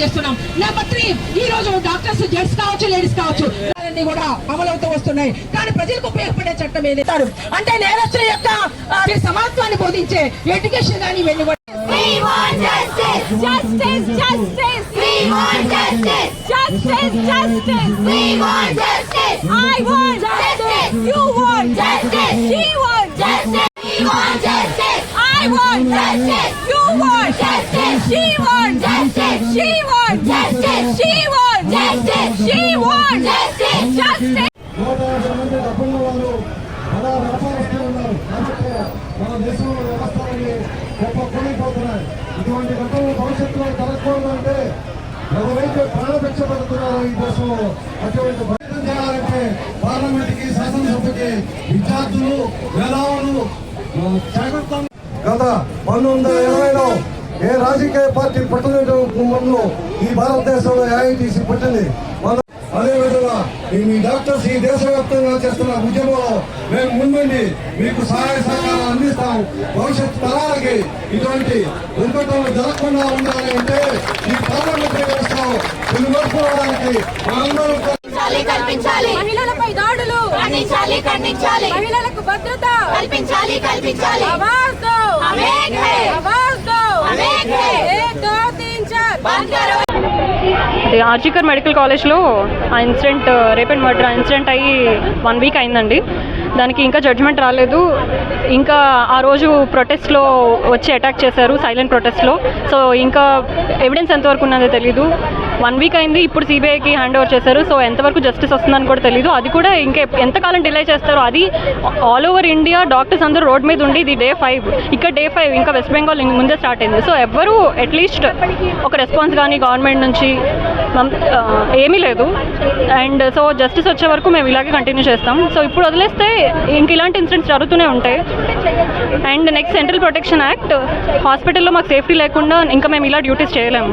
చేస్తున్నాం. Number three ఈ రోజు డాక్టర్స్ జెంట్స్ కావచ్చు లేడీస్ కావచ్చు అన్ని కూడా అమలవుతూ వస్తున్నాయి. కానీ ప్రజలకు ఉపయోగపడే చట్టం ఏదైతారు అంటే నేరస్తుల యొక్క ఆ, బోధించే ఎడ్యుకేషన్ కానీ ఇవన్నీ కూడా. Want justice! నూట యాభై మంది డబ్బున్న వాళ్ళు అలా వ్యాపారస్తూ ఉన్నారు అందుకే మన దేశంలో వ్యవస్థలన్నీ గొప్ప కూలిపోతున్నాయి ఇటువంటి ఘటనలు భవిష్యత్తులో జరగకూడదంటే ఎవరైతే ప్రాణభిక్ష పడుతున్నారో ఈ దేశంలో అటువంటి ప్రయత్నం చేయాలంటే పార్లమెంట్కి శాసనసభకి విద్యార్థులు మేధావులు జాగ్రత్త గత పంతొమ్మిది వందల ఇరవైలో ఏ రాజకీయ పార్టీ పుట్టడానికి ముందు ఈ భారతదేశంలో ఏఐటీసీ పుట్టింది? మన అదేవిధంగా ఈ మీ డాక్టర్స్ ఈ దేశవ్యాప్తంగా చేస్తున్న ఉద్యమంలో మేము ముందుండి మీకు సహాయ సహకారాలు అందిస్తాం భవిష్యత్ తరాలకి ఇటువంటి దుర్ఘటనలు జరగకుండా ఉండాలి అంటే ఈ పార్లమెంటరీ వ్యవస్థలో వెలువడుకోవడానికి మనందరం కల్పించాలి కల్పించాలి మహిళలపై దాడులు ఖండించాలి ఖండించాలి మహిళలకు భద్రత కల్పించాలి కల్పించాలి आवाज दो हम एक है आवाज दो हम एक है एक दो तीन चार बंद करो అది ఆర్జికర్ మెడికల్ కాలేజ్లో ఆ incident rape and murder incident అయ్యి వన్ వీక్ అయిందండి. దానికి ఇంకా జడ్జ్మెంట్ రాలేదు. ఇంకా ఆ రోజు ప్రొటెస్ట్లో వచ్చి అటాక్ చేశారు సైలెంట్ ప్రొటెస్ట్లో సో ఇంకా ఎవిడెన్స్ ఎంతవరకు ఉన్నదో తెలీదు. వన్ వీక్ అయింది ఇప్పుడు సిబిఐకి హ్యాండ్ ఓవర్ చేశారు. సో ఎంతవరకు జస్టిస్ వస్తుందని కూడా తెలియదు అది కూడా ఇంకా ఎంతకాలం డిలే చేస్తారో అది ఆల్ ఓవర్ ఇండియా డాక్టర్స్ అందరూ రోడ్ మీద ఉండి ఇది డే ఫైవ్ ఇక్కడ డే ఫైవ్ ఇంకా వెస్ట్ బెంగాల్ ముందే స్టార్ట్ అయింది. సో ఎవ్వరూ అట్లీస్ట్ ఒక రెస్పాన్స్ కానీ గవర్నమెంట్ నుంచి ఏమీ లేదు. అండ్ సో జస్టిస్ వచ్చే వరకు మేము ఇలాగే కంటిన్యూ చేస్తాం. సో ఇప్పుడు వదిలేస్తే ఇంక ఇలాంటి ఇన్సిడెంట్స్ జరుగుతూనే ఉంటాయి. And next central protection act హాస్పిటల్లో మాకు సేఫ్టీ లేకుండా ఇంకా మేము ఇలా డ్యూటీస్ చేయలేము.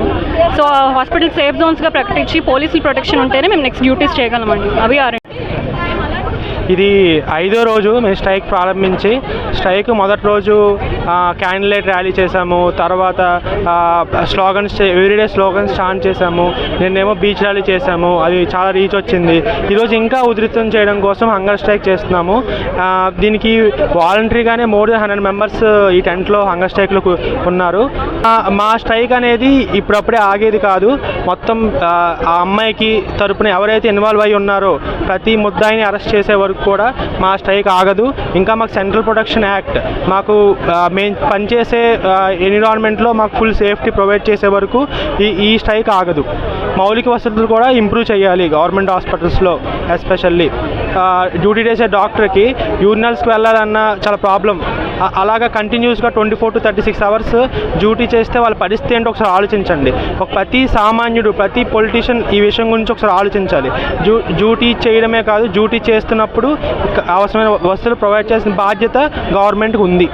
సో హాస్పిటల్ సేఫ్ జోన్స్గా ప్రకటించి పోలీసులు ప్రొటెక్షన్ ఉంటేనే మేము నెక్స్ట్ డ్యూటీస్ చేయగలమండి. అవి ఆర్ ఇది ఐదో రోజు మేము స్ట్రైక్ ప్రారంభించి స్ట్రైక్ మొదటి రోజు క్యాండిలేట్ ర్యాలీ చేశాము. తర్వాత స్లోగన్స్ ఎవ్రీడే స్లోగన్స్ స్టాండ్ చేశాము. నిన్నేమో బీచ్ ర్యాలీ చేశాము. అది చాలా రీచ్ వచ్చింది. ఈరోజు ఇంకా ఉధృతం చేయడం కోసం హంగర్ స్ట్రైక్ చేస్తున్నాము. దీనికి వాలంటరీగానే మోర్ దెన్ హండ్రెడ్ మెంబర్స్ ఈ టెంట్లో హంగర్ స్ట్రైక్లో ఉన్నారు. మా స్ట్రైక్ అనేది ఇప్పుడప్పుడే ఆగేది కాదు. మొత్తం ఆ, అమ్మాయికి తరపున ఎవరైతే ఇన్వాల్వ్ అయి ఉన్నారో ప్రతి ముద్దాయిని అరెస్ట్ చేసే వరకు కూడా మా స్ట్రైక్ ఆగదు. ఇంకా మాకు సెంట్రల్ ప్రొటెక్షన్ యాక్ట్ మాకు మేము పనిచేసే ఎన్విరాన్మెంట్లో మాకు ఫుల్ సేఫ్టీ ప్రొవైడ్ చేసే వరకు ఈ ఈ స్ట్రైక్ ఆగదు. మౌలిక వసతులు కూడా ఇంప్రూవ్ చేయాలి గవర్నమెంట్ హాస్పిటల్స్లో ఎస్పెషల్లీ. డ్యూటీ చేసే డాక్టర్కి యూరినల్స్కి వెళ్ళాలన్న చాలా ప్రాబ్లం. అలాగా కంటిన్యూస్గా twenty four to thirty six hours duty చేస్తే వాళ్ళ పరిస్థితి ఏంటో ఒకసారి ఆలోచించండి. ఒక ప్రతి సామాన్యుడు ప్రతి పొలిటీషియన్ ఈ విషయం గురించి ఒకసారి ఆలోచించాలి. డ్యూ డ్యూటీ చేయడమే కాదు డ్యూటీ చేస్తున్నప్పుడు అవసరమైన వస్తువులు ప్రొవైడ్ చేసిన బాధ్యత గవర్నమెంట్కి ఉంది.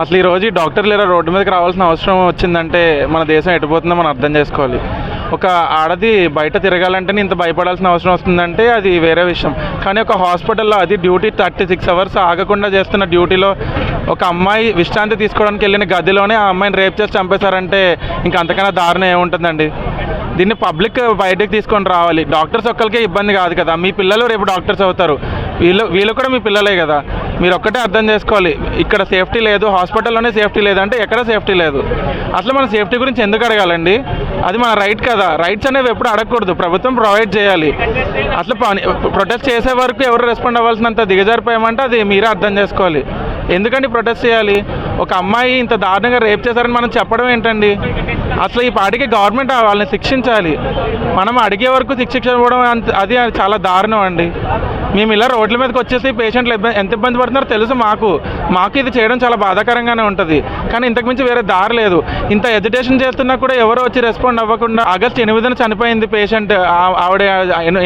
అసలు ఈ రోజు ఈ డాక్టర్లు ఇలా రోడ్డు మీదకి రావాల్సిన అవసరం వచ్చిందంటే మన దేశం ఎటుపోతుందో మనం అర్థం చేసుకోవాలి. ఒక ఆడది బయట తిరగాలంటే ఇంత భయపడాల్సిన అవసరం వస్తుందంటే అది వేరే విషయం. కానీ ఒక హాస్పిటల్లో అది డ్యూటీ థర్టీ సిక్స్ అవర్స్ ఆగకుండా చేస్తున్న డ్యూటీలో ఒక అమ్మాయి విశ్రాంతి తీసుకోవడానికి వెళ్ళిన గదిలోనే ఆ అమ్మాయిని రేప్ చేసి చంపేశారంటే ఇంకా అంతకన్నా దారుణం ఏముంటుందండి? దీన్ని పబ్లిక్ బయటకు తీసుకొని రావాలి. డాక్టర్స్ ఒక్కరికే ఇబ్బంది కాదు కదా. మీ పిల్లలు రేపు డాక్టర్స్ అవుతారు. వీళ్ళు వీళ్ళు కూడా మీ పిల్లలే కదా. మీరు ఒక్కటే అర్థం చేసుకోవాలి. ఇక్కడ సేఫ్టీ లేదు. హాస్పిటల్లోనే సేఫ్టీ లేదంటే ఎక్కడ సేఫ్టీ లేదు. అసలు మన సేఫ్టీ గురించి ఎందుకు అడగాలండి? అది మన రైట్ కదా. రైట్స్ అనేవి ఎప్పుడు అడగకూడదు. ప్రభుత్వం ప్రొవైడ్ చేయాలి. అసలు పని ప్రొటెస్ట్ చేసే వరకు ఎవరు రెస్పాండ్ అవ్వాల్సినంత దిగజారిపోయామంటే అది మీరే అర్థం చేసుకోవాలి. ఎందుకండి ప్రొటెస్ట్ చేయాలి? ఒక అమ్మాయి ఇంత దారుణంగా రేప్ చేశారని మనం చెప్పడం ఏంటండి? అసలు ఈ పాటికి గవర్నమెంట్ వాళ్ళని శిక్షించాలి. మనం అడిగే వరకు శిక్షించకపోవడం అది చాలా దారుణం అండి. మేము ఇలా రోడ్ల మీదకి వచ్చేసి పేషెంట్లు ఇబ్బంది ఎంత ఇబ్బంది పడుతున్నారో తెలుసు మాకు. మాకు ఇది చేయడం చాలా బాధాకరంగానే ఉంటుంది. కానీ ఇంతకుమించి వేరే దారి లేదు. ఇంత ఎజిటేషన్ చేస్తున్నా కూడా ఎవరో వచ్చి రెస్పాండ్ అవ్వకుండా ఆగస్ట్ ఎనిమిదిన చనిపోయింది పేషెంట్ ఆవిడ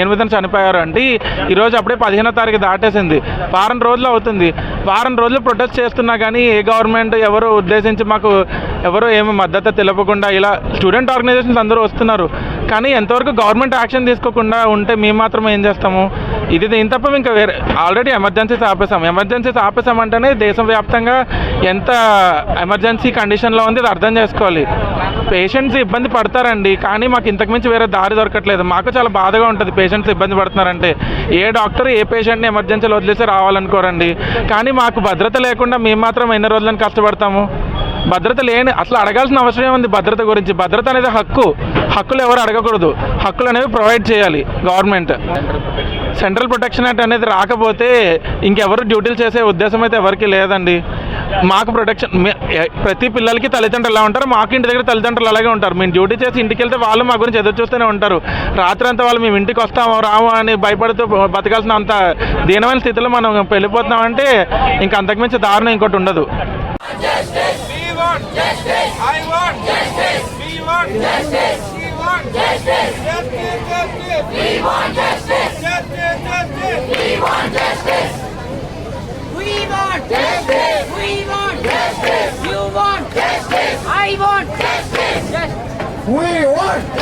ఎనిమిదిన చనిపోయారు అంటే ఈరోజు అప్పుడే పదిహేనో తారీఖు దాటేసింది. వారం రోజులు అవుతుంది. వారం రోజులు ప్రొటెస్ట్ చేస్తున్నా కానీ ఏ గవర్నమెంట్ ఎవరు ఉద్దేశించి మాకు ఎవరు ఏమి మద్దతు తెలపకుండా ఇలా స్టూడెంట్ ఆర్గనైజేషన్స్ అందరూ వస్తున్నారు. కానీ ఎంతవరకు గవర్నమెంట్ యాక్షన్ తీసుకోకుండా ఉంటే మేము మాత్రం ఏం చేస్తాము? ఇది దీని తప్ప ఇంకా వేరే ఆల్రెడీ ఎమర్జెన్సీస్ ఆపేసాం ఎమర్జెన్సీస్ ఆపేసామంటేనే దేశవ్యాప్తంగా ఎంత ఎమర్జెన్సీ కండిషన్లో ఉంది అది అర్థం చేసుకోవాలి. పేషెంట్స్ ఇబ్బంది పడతారండి కానీ మాకు ఇంతకుమించి వేరే దారి దొరకట్లేదు. మాకు చాలా బాధగా ఉంటుంది పేషెంట్స్ ఇబ్బంది పడుతున్నారంటే. ఏ డాక్టర్ ఏ పేషెంట్ని ఎమర్జెన్సీలో వదిలేసి రావాలనుకోరండి. కానీ మాకు భద్రత లేకుండా మేము మాత్రం ఎన్ని రోజులను కష్టపడతాము? భద్రత లేని అసలు అడగాల్సిన అవసరం ఏముంది భద్రత గురించి? భద్రత అనేది హక్కు. హక్కులు ఎవరు అడగకూడదు. హక్కులు అనేవి ప్రొవైడ్ చేయాలి గవర్నమెంట్. సెంట్రల్ ప్రొటెక్షన్ యాక్ట్ అనేది రాకపోతే ఇంకెవరు డ్యూటీలు చేసే ఉద్దేశం అయితే ఎవరికి లేదండి. మాకు ప్రొటెక్షన్ ప్రతి పిల్లలకి తల్లిదండ్రులు ఎలా ఉంటారు మాకు ఇంటి దగ్గర తల్లిదండ్రులు అలాగే ఉంటారు. మేము డ్యూటీ చేసి ఇంటికి వెళ్తే వాళ్ళు మా గురించి ఎదురు చూస్తూనే ఉంటారు. రాత్రి అంతా వాళ్ళు మేము ఇంటికి వస్తాము రాము అని భయపడుతూ బతకాల్సిన అంత దీనమైన స్థితిలో మనం వెళ్ళిపోతున్నామంటే ఇంకా అంతకుమించి దారుణం ఇంకోటి ఉండదు. want justice. I want justice. We want justice. She want justice. Justice, justice. We want justice. Justice, justice. We want justice. We want justice. We want justice. You want justice. I want justice. We want